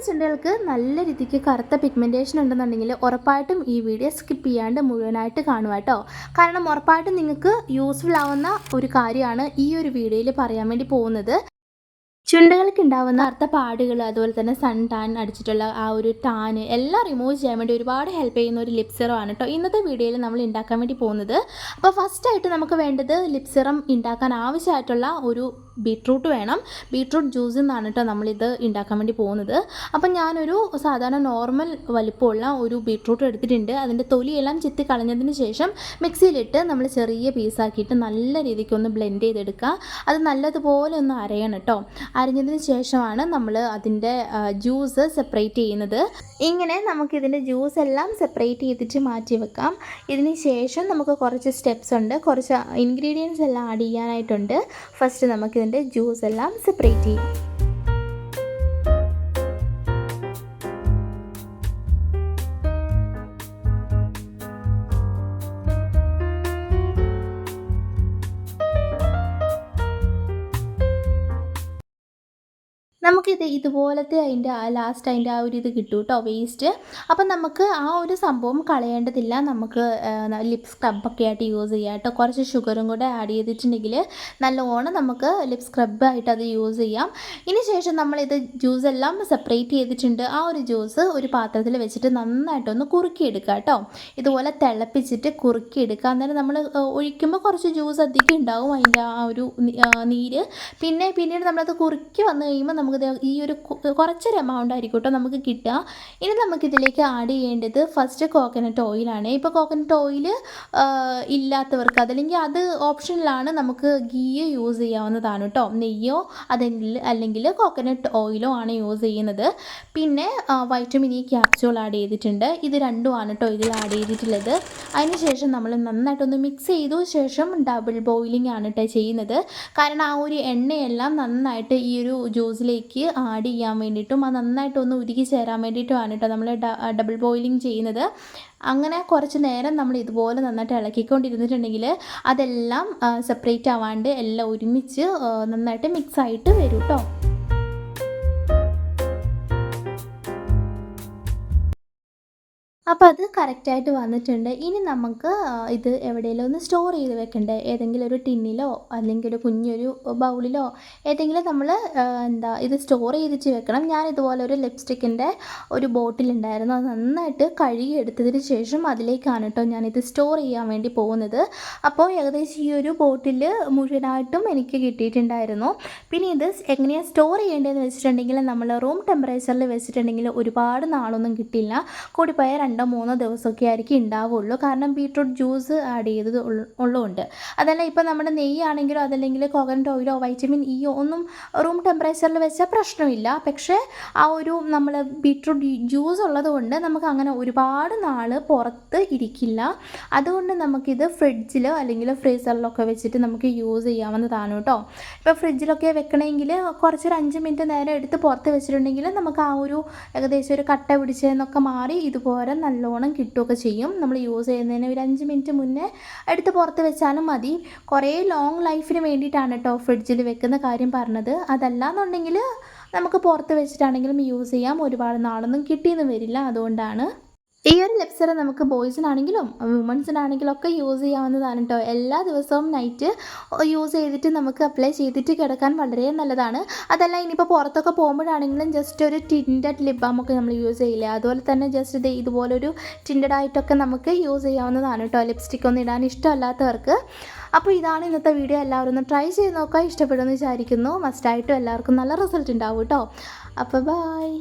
നിങ്ങളുടെ ചുണ്ടുകൾക്ക് നല്ല രീതിക്ക് കറുത്ത പിഗ്മെന്റേഷൻ ഉണ്ടെന്നുണ്ടെങ്കിൽ ഉറപ്പായിട്ടും ഈ വീഡിയോ സ്കിപ്പ് ചെയ്യാണ്ട് മുഴുവനായിട്ട് കാണുക കേട്ടോ. കാരണം ഉറപ്പായിട്ടും നിങ്ങൾക്ക് യൂസ്ഫുൾ ആവുന്ന ഒരു കാര്യമാണ് ഈ ഒരു വീഡിയോയിൽ പറയാൻ വേണ്ടി പോകുന്നത്. ചുണ്ടുകൾക്ക് ഉണ്ടാവുന്ന അർത്ഥ പാടുകൾ അതുപോലെ തന്നെ സൺ ടാൻ അടിച്ചിട്ടുള്ള ആ ഒരു ടാന് എല്ലാം റിമൂവ് ചെയ്യാൻ വേണ്ടി ഒരുപാട് ഹെൽപ്പ് ചെയ്യുന്ന ഒരു ലിപ് സിറം കേട്ടോ ഇന്നത്തെ വീഡിയോയിൽ നമ്മൾ ഉണ്ടാക്കാൻ വേണ്ടി പോകുന്നത്. അപ്പോൾ ഫസ്റ്റായിട്ട് നമുക്ക് വേണ്ടത് ലിപ് സിറം ഉണ്ടാക്കാൻ ആവശ്യമായിട്ടുള്ള ഒരു ബീട്രൂട്ട് വേണം. ബീട്രൂട്ട് ജ്യൂസിൽ നിന്നാണ് കേട്ടോ നമ്മളിത് ഉണ്ടാക്കാൻ വേണ്ടി പോകുന്നത്. അപ്പം ഞാനൊരു സാധാരണ നോർമൽ വലിപ്പമുള്ള ഒരു ബീട്രൂട്ട് എടുത്തിട്ടുണ്ട്. അതിന്റെ തൊലിയെല്ലാം ചെത്തി കളഞ്ഞതിന് ശേഷം മിക്സിയിലിട്ട് നമ്മൾ ചെറിയ പീസാക്കിയിട്ട് നല്ല രീതിക്ക് ഒന്ന് ബ്ലെൻഡ് ചെയ്തെടുക്കുക അത് നല്ലതുപോലെ ഒന്ന് അരയണം കേട്ടോ. അരഞ്ഞതിന് ശേഷമാണ് നമ്മൾ അതിന്റെ ജ്യൂസ് സെപ്പറേറ്റ് ചെയ്യുന്നത്. ഇങ്ങനെ നമുക്കിതിന്റെ ജ്യൂസ് എല്ലാം സെപ്പറേറ്റ് ചെയ്തിട്ട് മാറ്റി വെക്കാം. ഇതിന് ശേഷം നമുക്ക് കുറച്ച് സ്റ്റെപ്സ് ഉണ്ട്. കുറച്ച് ഇൻഗ്രീഡിയൻസ് എല്ലാം ആഡ് ചെയ്യാനായിട്ടുണ്ട്. ഫസ്റ്റ് നമുക്കിതിന്റെ ജ്യൂസ് എല്ലാം സെപ്പറേറ്റ് ചെയ്യാം. നമുക്കിത് ഇതുപോലത്തെ അതിന്റെ ആ ലാസ്റ്റ് അതിന്റെ ആ ഒരു ഇത് കിട്ടും കേട്ടോ വേസ്റ്റ് അപ്പം നമുക്ക് ആ ഒരു സംഭവം കളയേണ്ടതില്ല. നമുക്ക് ലിപ് സ്ക്രബൊക്കെ ആയിട്ട് യൂസ് ചെയ്യാം കേട്ടോ. കുറച്ച് ഷുഗറും കൂടെ ആഡ് ചെയ്തിട്ടുണ്ടെങ്കിൽ നല്ലോണം നമുക്ക് ലിപ് സ്ക്രബായിട്ട് അത് യൂസ് ചെയ്യാം. ഇനി ശേഷം നമ്മളിത് ജ്യൂസ് എല്ലാം സെപ്പറേറ്റ് ചെയ്തിട്ടുണ്ട്. ആ ഒരു ജ്യൂസ് ഒരു പാത്രത്തിൽ വെച്ചിട്ട് നന്നായിട്ടൊന്ന് കുറുക്കിയെടുക്കുക കേട്ടോ. ഇതുപോലെ തിളപ്പിച്ചിട്ട് കുറുക്കിയെടുക്കുക. അന്നേരം നമ്മൾ ഒഴിക്കുമ്പോൾ കുറച്ച് ജ്യൂസ് അധികം ഉണ്ടാവും അതിന്റെ ആ ഒരു നീര്. പിന്നെ പിന്നീട് നമ്മളത് കുറുക്കി വന്നു കഴിയുമ്പോൾ നമുക്ക് ഈ ഒരു കുറച്ചൊരു എമൗണ്ട് ആയിരിക്കും കേട്ടോ നമുക്ക് കിട്ടുക. ഇനി നമുക്കിതിലേക്ക് ആഡ് ചെയ്യേണ്ടത് ഫസ്റ്റ് കോക്കനട്ട് ഓയിലാണ് ഇപ്പോൾ കോക്കനട്ട് ഓയിൽ ഇല്ലാത്തവർക്ക് അതല്ലെങ്കിൽ അത് ഓപ്ഷനിലാണ് നമുക്ക് ഗീ യൂസ് ചെയ്യാവുന്നതാണ് കേട്ടോ. നെയ്യോ അതെങ്കിൽ അല്ലെങ്കിൽ കോക്കനട്ട് ഓയിലോ ആണ് യൂസ് ചെയ്യുന്നത്. പിന്നെ വൈറ്റമിൻ ഇ ക്യാപ്സ്യൂൾ ആഡ് ചെയ്തിട്ടുണ്ട്. ഇത് രണ്ടുമാണ് കേട്ടോ ഇതിൽ ആഡ് ചെയ്തിട്ടുള്ളത്. അതിനുശേഷം നമ്മൾ നന്നായിട്ടൊന്ന് മിക്സ് ചെയ്തു. ശേഷം ഡബിൾ ബോയിലിംഗ് ആണ് കേട്ടോ ചെയ്യുന്നത്. കാരണം ആ ഒരു എണ്ണയെല്ലാം നന്നായിട്ട് ഈ ഒരു ജ്യൂസിലേക്ക് ആഡ് ചെയ്യാൻ വേണ്ടിയിട്ടും അത് നന്നായിട്ടൊന്ന് ഉരുകി ചേരാൻ വേണ്ടിയിട്ടുമാണ് കേട്ടോ നമ്മൾ ഡബിൾ ബോയിലിംഗ് ചെയ്യുന്നത്. അങ്ങനെ കുറച്ച് നേരം നമ്മൾ ഇതുപോലെ നന്നായിട്ട് ഇളക്കിക്കൊണ്ടിരുന്നിട്ടുണ്ടെങ്കിൽ അതെല്ലാം സെപ്പറേറ്റ് ആവാണ്ട് എല്ലാം ഒരുമിച്ച് നന്നായിട്ട് മിക്സ് ആയിട്ട് വരും കേട്ടോ അപ്പോൾ അത് കറക്റ്റായിട്ട് വന്നിട്ടുണ്ട്. ഇനി നമുക്ക് ഇത് എവിടെയെങ്കിലും ഒന്ന് സ്റ്റോർ ചെയ്ത് വെക്കണ്ടേ? ഏതെങ്കിലും ഒരു ടിന്നിലോ അല്ലെങ്കിൽ ഒരു കുഞ്ഞൊരു ബൗളിലോ ഏതെങ്കിലും നമ്മൾ എന്താ ഇത് സ്റ്റോർ ചെയ്തിച്ച് വെക്കണം. ഞാൻ ഇതുപോലെ ഒരു ലിപ്സ്റ്റിക്കിന്റെ ഒരു ബോട്ടിലുണ്ടായിരുന്നു അത് നന്നായിട്ട് കഴുകി എടുത്തതിന് ശേഷം അതിലേക്കാണ് കേട്ടോ ഞാനിത് സ്റ്റോർ ചെയ്യാൻ വേണ്ടി പോകുന്നത്. അപ്പോൾ ഏകദേശം ഈ ഒരു ബോട്ടിൽ മുഴുവനായിട്ടും എനിക്ക് കിട്ടിയിട്ടുണ്ടായിരുന്നു. പിന്നെ ഇത് എങ്ങനെയാണ് സ്റ്റോർ ചെയ്യേണ്ടതെന്ന് വെച്ചിട്ടുണ്ടെങ്കിൽ നമ്മൾ റൂം ടെമ്പറേച്ചറിൽ വെച്ചിട്ടുണ്ടെങ്കിൽ ഒരുപാട് നാളൊന്നും കിട്ടില്ല. കൂടിപ്പോയാൽ രണ്ട് രണ്ടോ മൂന്നോ ദിവസമൊക്കെ ആയിരിക്കും ഉണ്ടാവുള്ളൂ. കാരണം ബീട്രൂട്ട് ജ്യൂസ് ആഡ് ചെയ്തത് ഉള്ളതുകൊണ്ട്. അതല്ല ഇപ്പോൾ നമ്മുടെ നെയ്യാണെങ്കിലോ അതല്ലെങ്കിൽ കോക്കനട്ട് ഓയിലോ വൈറ്റമിൻ ഇയോ ഒന്നും റൂം ടെമ്പറേച്ചറിൽ വെച്ചാൽ പ്രശ്നമില്ല. പക്ഷേ ആ ഒരു നമ്മൾ ബീട്രൂട്ട് ജ്യൂസ് ഉള്ളതുകൊണ്ട് നമുക്ക് അങ്ങനെ ഒരുപാട് നാൾ പുറത്ത് ഇരിക്കില്ല. അതുകൊണ്ട് നമുക്കിത് ഫ്രിഡ്ജിലോ അല്ലെങ്കിൽ ഫ്രീസറിലൊക്കെ വെച്ചിട്ട് നമുക്ക് യൂസ് ചെയ്യാവുന്നതാണ് കേട്ടോ. ഇപ്പോൾ ഫ്രിഡ്ജിലൊക്കെ വെക്കണമെങ്കിൽ കുറച്ചൊരു അഞ്ച് മിനിറ്റ് നേരം എടുത്ത് പുറത്ത് വെച്ചിട്ടുണ്ടെങ്കിൽ നമുക്ക് ആ ഒരു ഏകദേശം ഒരു കട്ട പിടിച്ചതെന്നൊക്കെ മാറി ഇതുപോലെ നല്ലോണം കിട്ടുകയൊക്കെ ചെയ്യും. നമ്മൾ യൂസ് ചെയ്യുന്നതിന് ഒരു അഞ്ച് മിനിറ്റ് മുന്നേ എടുത്ത് പുറത്ത് വെച്ചാലും മതി. കുറേ ലോങ് ലൈഫിന് വേണ്ടിയിട്ടാണ് കേട്ടോ ഫ്രിഡ്ജിൽ വെക്കുന്ന കാര്യം പറഞ്ഞത്. അതല്ലാന്നുണ്ടെങ്കിൽ നമുക്ക് പുറത്ത് വെച്ചിട്ടാണെങ്കിലും യൂസ് ചെയ്യാം. ഒരുപാട് നാളൊന്നും കിട്ടിയെന്ന് വരില്ല. അതുകൊണ്ടാണ് ഈ ഒരു ലിപ്സ്റ്റർ നമുക്ക് ബോയ്സിനാണെങ്കിലും വുമൺസിനാണെങ്കിലും ഒക്കെ യൂസ് ചെയ്യാവുന്നതാണ് കേട്ടോ എല്ലാ ദിവസവും നൈറ്റ് യൂസ് ചെയ്തിട്ട് നമുക്ക് അപ്ലൈ ചെയ്തിട്ട് കിടക്കാൻ വളരെ നല്ലതാണ്. അതല്ല ഇനിയിപ്പോൾ പുറത്തൊക്കെ പോകുമ്പോഴാണെങ്കിലും ജസ്റ്റ് ഒരു ടിൻഡഡ് ലിപ് ബാമൊക്കെ നമ്മൾ യൂസ് ചെയ്യില്ല? അതുപോലെ തന്നെ ജസ്റ്റ് ഇത് ഇതുപോലൊരു ടിൻഡഡ് ആയിട്ടൊക്കെ നമുക്ക് യൂസ് ചെയ്യാവുന്നതാണ് കേട്ടോ ലിപ്സ്റ്റിക് ഒന്നും ഇടാൻ ഇഷ്ടമല്ലാത്തവർക്ക്. അപ്പോൾ ഇതാണ് ഇന്നത്തെ വീഡിയോ എല്ലാവരും ഒന്ന് ട്രൈ ചെയ്ത് നോക്കുക. ഇഷ്ടപ്പെടുമെന്ന് വിചാരിക്കുന്നു. മസ്റ്റായിട്ടും എല്ലാവർക്കും നല്ല റിസൾട്ട് ഉണ്ടാവും കേട്ടോ അപ്പോൾ ബായ്